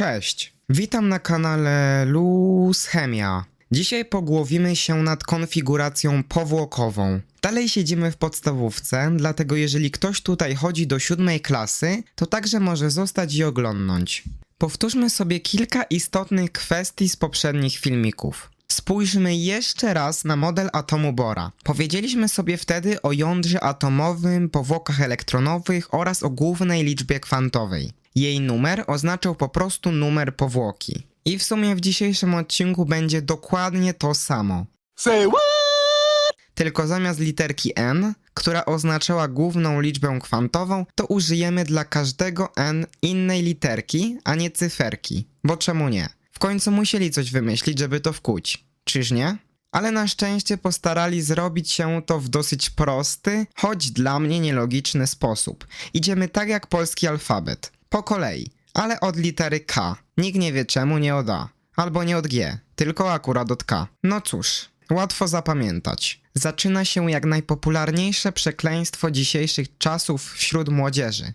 Cześć! Witam na kanale Luz Chemia. Dzisiaj pogłowimy się nad konfiguracją powłokową. Dalej siedzimy w podstawówce, dlatego jeżeli ktoś tutaj chodzi do siódmej klasy, to także może zostać i oglądnąć. Powtórzmy sobie kilka istotnych kwestii z poprzednich filmików. Spójrzmy jeszcze raz na model atomu Bora. Powiedzieliśmy sobie wtedy o jądrze atomowym, powłokach elektronowych oraz o głównej liczbie kwantowej. Jej numer oznaczał po prostu numer powłoki. I w sumie w dzisiejszym odcinku będzie dokładnie to samo. Say what? Tylko zamiast literki n, która oznaczała główną liczbę kwantową, to użyjemy dla każdego n innej literki, a nie cyferki. Bo czemu nie? Końcu musieli coś wymyślić, żeby to wkuć. Czyż nie? Ale na szczęście postarali zrobić się to w dosyć prosty, choć dla mnie nielogiczny sposób. Idziemy tak jak polski alfabet. Po kolei, ale od litery K. Nikt nie wie czemu nie od A. Albo nie od G, tylko akurat od K. No cóż, łatwo zapamiętać. Zaczyna się jak najpopularniejsze przekleństwo dzisiejszych czasów wśród młodzieży.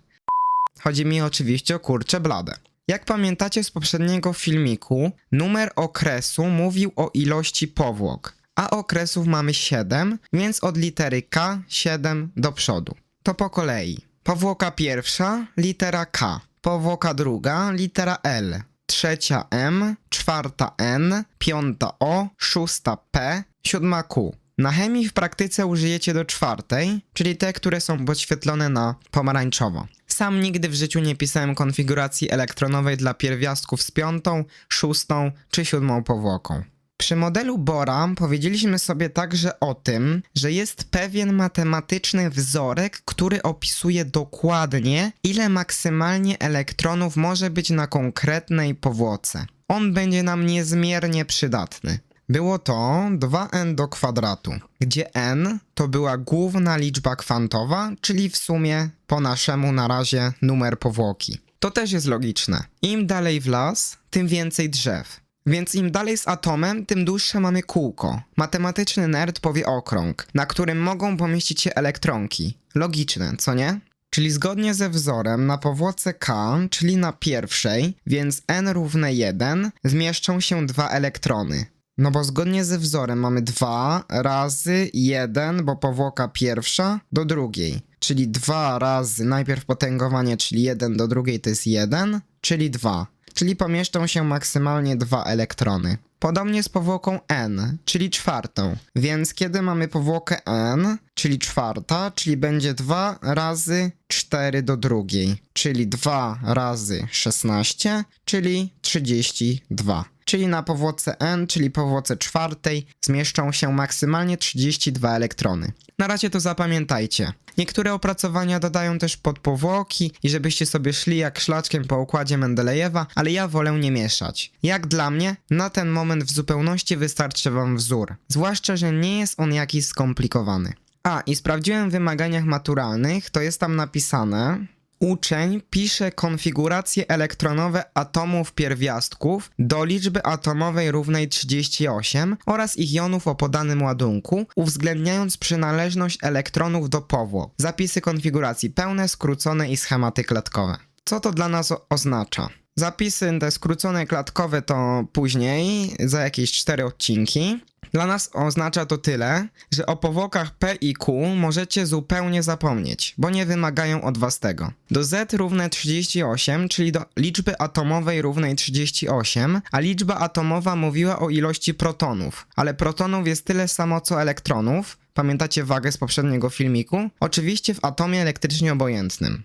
Chodzi mi oczywiście o kurcze blade. Jak pamiętacie z poprzedniego filmiku, numer okresu mówił o ilości powłok, a okresów mamy 7, więc od litery K 7 do przodu. To po kolei. Powłoka pierwsza, litera K. Powłoka druga, litera L. Trzecia M, czwarta N, piąta O, szósta P, siódma Q. Na chemii w praktyce użyjecie do czwartej, czyli te, które są podświetlone na pomarańczowo. Sam nigdy w życiu nie pisałem konfiguracji elektronowej dla pierwiastków z piątą, szóstą czy siódmą powłoką. Przy modelu Bora powiedzieliśmy sobie także o tym, że jest pewien matematyczny wzorek, który opisuje dokładnie, ile maksymalnie elektronów może być na konkretnej powłoce. On będzie nam niezmiernie przydatny. Było to 2n do kwadratu, gdzie n to była główna liczba kwantowa, czyli w sumie po naszemu na razie numer powłoki. To też jest logiczne. Im dalej w las, tym więcej drzew. Więc im dalej z atomem, tym dłuższe mamy kółko. Matematyczny nerd powie okrąg, na którym mogą pomieścić się elektronki. Logiczne, co nie? Czyli zgodnie ze wzorem na powłoce K, czyli na pierwszej, więc n równe 1, zmieszczą się dwa elektrony. No bo zgodnie ze wzorem mamy 2 razy 1, bo powłoka pierwsza do drugiej. Czyli 2 razy najpierw potęgowanie, czyli 1 do drugiej to jest 1, czyli 2. Czyli pomieszczą się maksymalnie dwa elektrony. Podobnie z powłoką n, czyli czwartą. Więc kiedy mamy powłokę n, czyli czwarta, czyli będzie 2 razy 4 do drugiej, czyli 2 razy 16, czyli 32. Czyli na powłoce n, czyli powłoce czwartej, zmieszczą się maksymalnie 32 elektrony. Na razie to zapamiętajcie. Niektóre opracowania dodają też podpowłoki i żebyście sobie szli jak szlaczkiem po układzie Mendelejewa, ale ja wolę nie mieszać. Jak dla mnie, na ten moment w zupełności wystarczy wam wzór. Zwłaszcza, że nie jest on jakiś skomplikowany. A, i sprawdziłem w wymaganiach maturalnych, to jest tam napisane, Uczeń pisze konfiguracje elektronowe atomów pierwiastków do liczby atomowej równej 38 oraz ich jonów o podanym ładunku, uwzględniając przynależność elektronów do powłok. Zapisy konfiguracji pełne, skrócone i schematy klatkowe. Co to dla nas oznacza? Zapisy te skrócone klatkowe to później, za jakieś 4 odcinki. Dla nas oznacza to tyle, że o powłokach P i Q możecie zupełnie zapomnieć, bo nie wymagają od was tego. Do Z równe 38, czyli do liczby atomowej równej 38, a liczba atomowa mówiła o ilości protonów, ale protonów jest tyle samo co elektronów. Pamiętacie wagę z poprzedniego filmiku? Oczywiście w atomie elektrycznie obojętnym.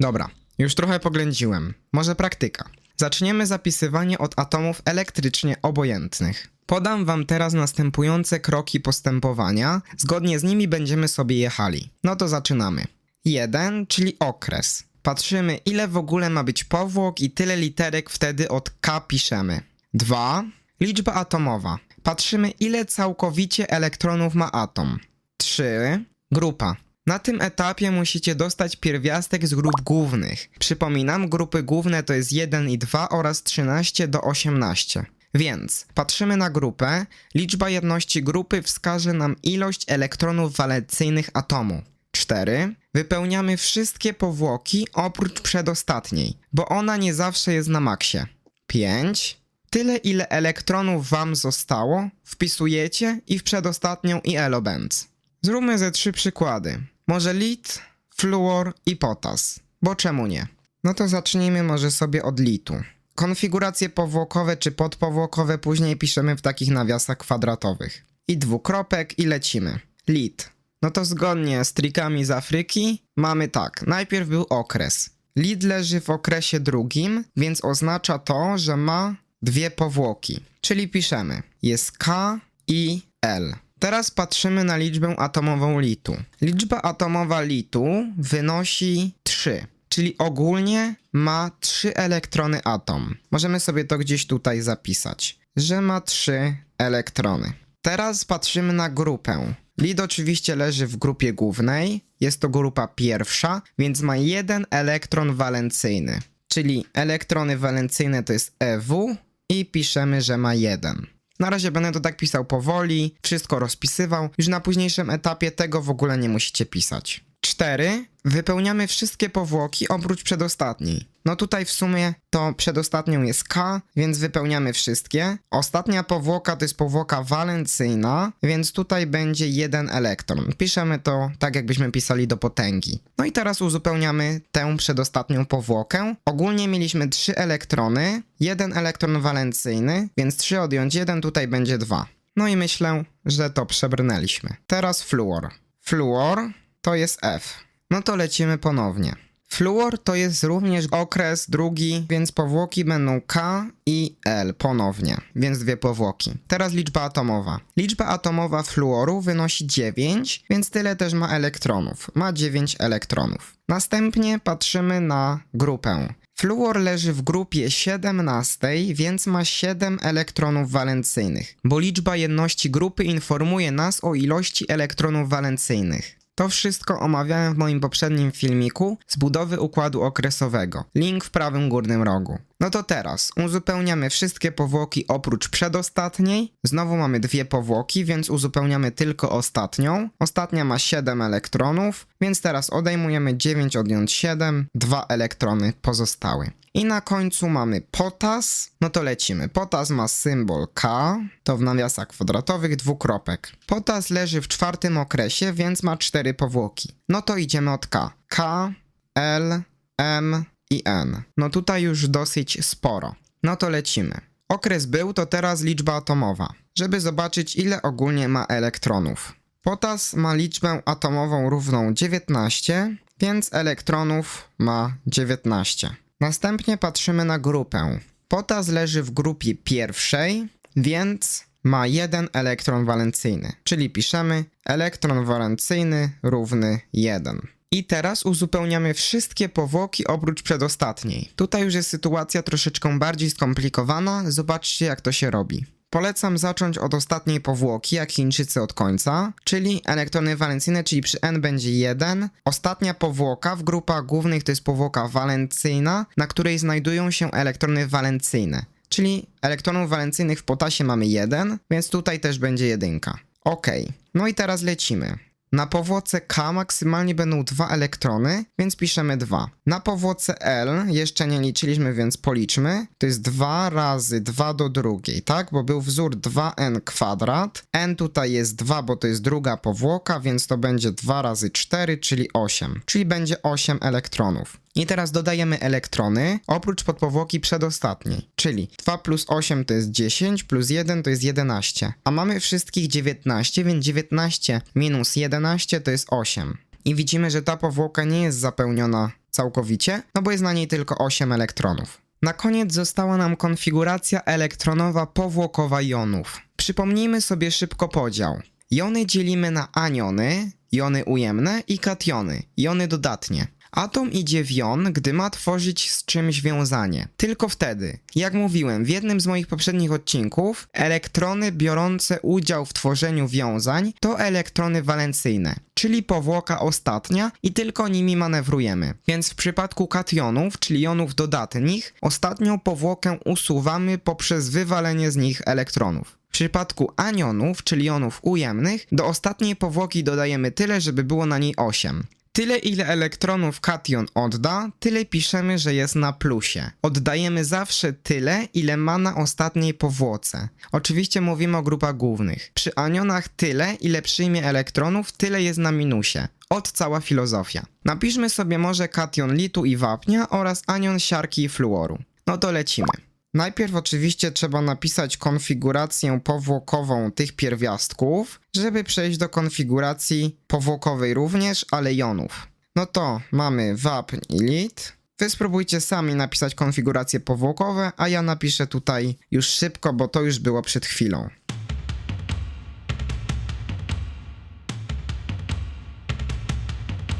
Dobra, już trochę poględziłem. Może praktyka. Zaczniemy zapisywanie od atomów elektrycznie obojętnych. Podam wam teraz następujące kroki postępowania. Zgodnie z nimi będziemy sobie jechali. No to zaczynamy. 1, czyli okres. Patrzymy, ile w ogóle ma być powłok i tyle literek wtedy od K piszemy. 2. Liczba atomowa. Patrzymy, ile całkowicie elektronów ma atom. 3. Grupa. Na tym etapie musicie dostać pierwiastek z grup głównych. Przypominam, grupy główne to jest 1 i 2 oraz 13 do 18. Więc patrzymy na grupę. Liczba jedności grupy wskaże nam ilość elektronów walencyjnych atomu. 4. Wypełniamy wszystkie powłoki oprócz przedostatniej, bo ona nie zawsze jest na maksie. 5. Tyle, ile elektronów wam zostało, wpisujecie i w przedostatnią i elobęc. Zróbmy ze trzy przykłady. Może lit, fluor i potas. Bo czemu nie? No to zacznijmy może sobie od litu. Konfiguracje powłokowe czy podpowłokowe później piszemy w takich nawiasach kwadratowych. I dwukropek i lecimy. Lit. No to zgodnie z trikami z Afryki mamy tak. Najpierw był okres. Lit leży w okresie drugim, więc oznacza to, że ma dwie powłoki. Czyli piszemy jest K i L. Teraz patrzymy na liczbę atomową litu. Liczba atomowa litu wynosi 3, czyli ogólnie ma 3 elektrony atom. Możemy sobie to gdzieś tutaj zapisać, że ma 3 elektrony. Teraz patrzymy na grupę. Lid oczywiście leży w grupie głównej, jest to grupa pierwsza, więc ma jeden elektron walencyjny. Czyli elektrony walencyjne to jest EW i piszemy, że ma jeden. Na razie będę to tak pisał powoli, wszystko rozpisywał. Już na późniejszym etapie tego w ogóle nie musicie pisać. 4. Wypełniamy wszystkie powłoki oprócz przedostatniej. No tutaj w sumie to przedostatnią jest K, więc wypełniamy wszystkie. Ostatnia powłoka to jest powłoka walencyjna, więc tutaj będzie jeden elektron. Piszemy to tak, jakbyśmy pisali do potęgi. No i teraz uzupełniamy tę przedostatnią powłokę. Ogólnie mieliśmy trzy elektrony, jeden elektron walencyjny, więc 3 odjąć 1 tutaj będzie 2. No i myślę, że to przebrnęliśmy. Teraz fluor. Fluor to jest F. No to lecimy ponownie. Fluor to jest również okres drugi, więc powłoki będą K i L ponownie, więc dwie powłoki. Teraz liczba atomowa. Liczba atomowa fluoru wynosi 9, więc tyle też ma elektronów. Ma 9 elektronów. Następnie patrzymy na grupę. Fluor leży w grupie 17, więc ma 7 elektronów walencyjnych, bo liczba jedności grupy informuje nas o ilości elektronów walencyjnych. To wszystko omawiałem w moim poprzednim filmiku z budowy układu okresowego. Link w prawym górnym rogu. No to teraz uzupełniamy wszystkie powłoki oprócz przedostatniej. Znowu mamy dwie powłoki, więc uzupełniamy tylko ostatnią. Ostatnia ma 7 elektronów, więc teraz odejmujemy 9 odjąć 7, 2 elektrony pozostały. I na końcu mamy potas. No to lecimy. Potas ma symbol K, to w nawiasach kwadratowych dwukropek. Potas leży w czwartym okresie, więc ma cztery powłoki. No to idziemy od K. K, L, M i N. No tutaj już dosyć sporo. No to lecimy. Okres był, to teraz liczba atomowa, żeby zobaczyć ile ogólnie ma elektronów. Potas ma liczbę atomową równą 19, więc elektronów ma 19. Następnie patrzymy na grupę. Potas leży w grupie pierwszej, więc ma jeden elektron walencyjny, czyli piszemy elektron walencyjny równy 1. I teraz uzupełniamy wszystkie powłoki oprócz przedostatniej. Tutaj już jest sytuacja troszeczkę bardziej skomplikowana, zobaczcie jak to się robi. Polecam zacząć od ostatniej powłoki, jak Chińczycy od końca, czyli elektrony walencyjne, czyli przy N będzie 1. Ostatnia powłoka w grupach głównych to jest powłoka walencyjna, na której znajdują się elektrony walencyjne. Czyli elektronów walencyjnych w potasie mamy 1, więc tutaj też będzie jedynka. Ok, no i teraz lecimy. Na powłoce K maksymalnie będą dwa elektrony, więc piszemy 2. Na powłoce L jeszcze nie liczyliśmy, więc policzmy. To jest 2 razy 2 do drugiej, tak? Bo był wzór 2n kwadrat. n tutaj jest 2, bo to jest druga powłoka, więc to będzie 2 razy 4, czyli 8. Czyli będzie 8 elektronów. I teraz dodajemy elektrony, oprócz podpowłoki przedostatniej, czyli 2 plus 8 to jest 10, plus 1 to jest 11. A mamy wszystkich 19, więc 19 minus 11 to jest 8. I widzimy, że ta powłoka nie jest zapełniona całkowicie, no bo jest na niej tylko 8 elektronów. Na koniec została nam konfiguracja elektronowa powłokowa jonów. Przypomnijmy sobie szybko podział. Jony dzielimy na aniony, jony ujemne i kationy, jony dodatnie. Atom idzie w jon, gdy ma tworzyć z czymś wiązanie. Tylko wtedy. Jak mówiłem w jednym z moich poprzednich odcinków, elektrony biorące udział w tworzeniu wiązań to elektrony walencyjne, czyli powłoka ostatnia i tylko nimi manewrujemy. Więc w przypadku kationów, czyli jonów dodatnich, ostatnią powłokę usuwamy poprzez wywalenie z nich elektronów. W przypadku anionów, czyli jonów ujemnych, do ostatniej powłoki dodajemy tyle, żeby było na niej 8. Tyle ile elektronów kation odda, tyle piszemy, że jest na plusie. Oddajemy zawsze tyle, ile ma na ostatniej powłoce. Oczywiście mówimy o grupach głównych. Przy anionach tyle, ile przyjmie elektronów, tyle jest na minusie. Od cała filozofia. Napiszmy sobie może kation litu i wapnia oraz anion siarki i fluoru. No to lecimy. Najpierw oczywiście trzeba napisać konfigurację powłokową tych pierwiastków, żeby przejść do konfiguracji powłokowej również, ale jonów. No to mamy wapń i lit. Wy spróbujcie sami napisać konfiguracje powłokowe, a ja napiszę tutaj już szybko, bo to już było przed chwilą.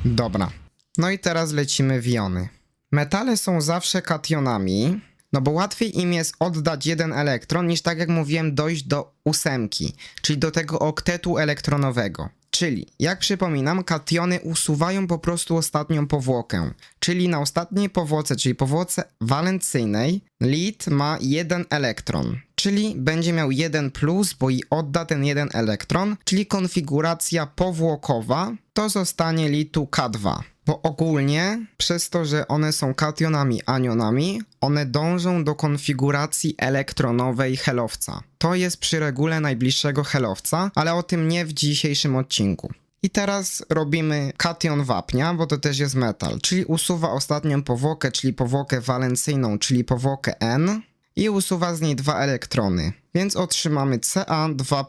Dobra. No i teraz lecimy w jony. Metale są zawsze kationami, no bo łatwiej im jest oddać jeden elektron, niż tak jak mówiłem, dojść do ósemki, czyli do tego oktetu elektronowego. Czyli, jak przypominam, kationy usuwają po prostu ostatnią powłokę. Czyli na ostatniej powłoce, czyli powłoce walencyjnej, lid ma jeden elektron. Czyli będzie miał jeden plus, bo i odda ten jeden elektron, czyli konfiguracja powłokowa to zostanie litu K2. Bo ogólnie, przez to, że one są kationami, anionami, one dążą do konfiguracji elektronowej helowca. To jest przy regule najbliższego helowca, ale o tym nie w dzisiejszym odcinku. I teraz robimy kation wapnia, bo to też jest metal, czyli usuwa ostatnią powłokę, czyli powłokę walencyjną, czyli powłokę N i usuwa z niej dwa elektrony. Więc otrzymamy Ca2+,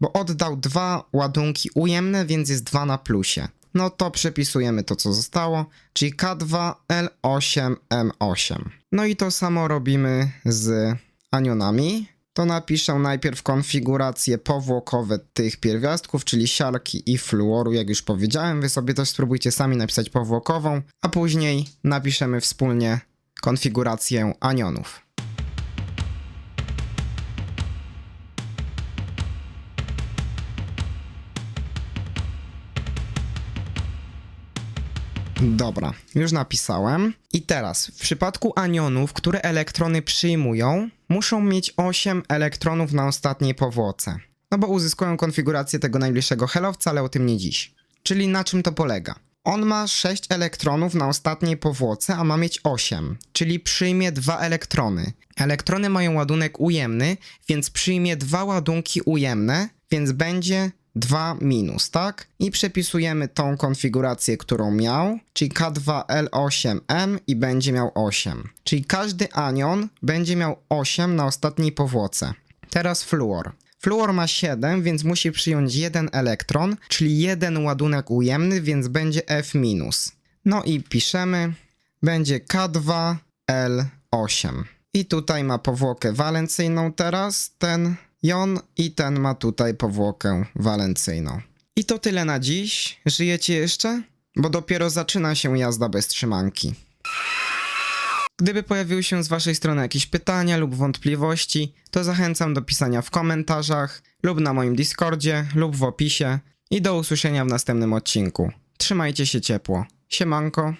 bo oddał dwa ładunki ujemne, więc jest 2 na plusie. No to przepisujemy to, co zostało, czyli K2L8M8. No i to samo robimy z anionami. To napiszę najpierw konfiguracje powłokowe tych pierwiastków, czyli siarki i fluoru, jak już powiedziałem. Wy sobie też spróbujcie sami napisać powłokową, a później napiszemy wspólnie konfigurację anionów. Dobra, już napisałem. I teraz, w przypadku anionów, które elektrony przyjmują, muszą mieć 8 elektronów na ostatniej powłoce. No bo uzyskują konfigurację tego najbliższego helowca, ale o tym nie dziś. Czyli na czym to polega? On ma 6 elektronów na ostatniej powłoce, a ma mieć 8, czyli przyjmie 2 elektrony. Elektrony mają ładunek ujemny, więc przyjmie dwa ładunki ujemne, więc będzie 2 minus, tak? I przepisujemy tą konfigurację, którą miał, czyli K2L8M i będzie miał 8. Czyli każdy anion będzie miał 8 na ostatniej powłoce. Teraz fluor. Fluor ma 7, więc musi przyjąć jeden elektron, czyli jeden ładunek ujemny, więc będzie F. No i piszemy, będzie K2L8. I tutaj ma powłokę walencyjną teraz ten jon i ten ma tutaj powłokę walencyjną. I to tyle na dziś. Żyjecie jeszcze? Bo dopiero zaczyna się jazda bez trzymanki. Gdyby pojawiły się z Waszej strony jakieś pytania lub wątpliwości, to zachęcam do pisania w komentarzach lub na moim Discordzie lub w opisie i do usłyszenia w następnym odcinku. Trzymajcie się ciepło. Siemanko.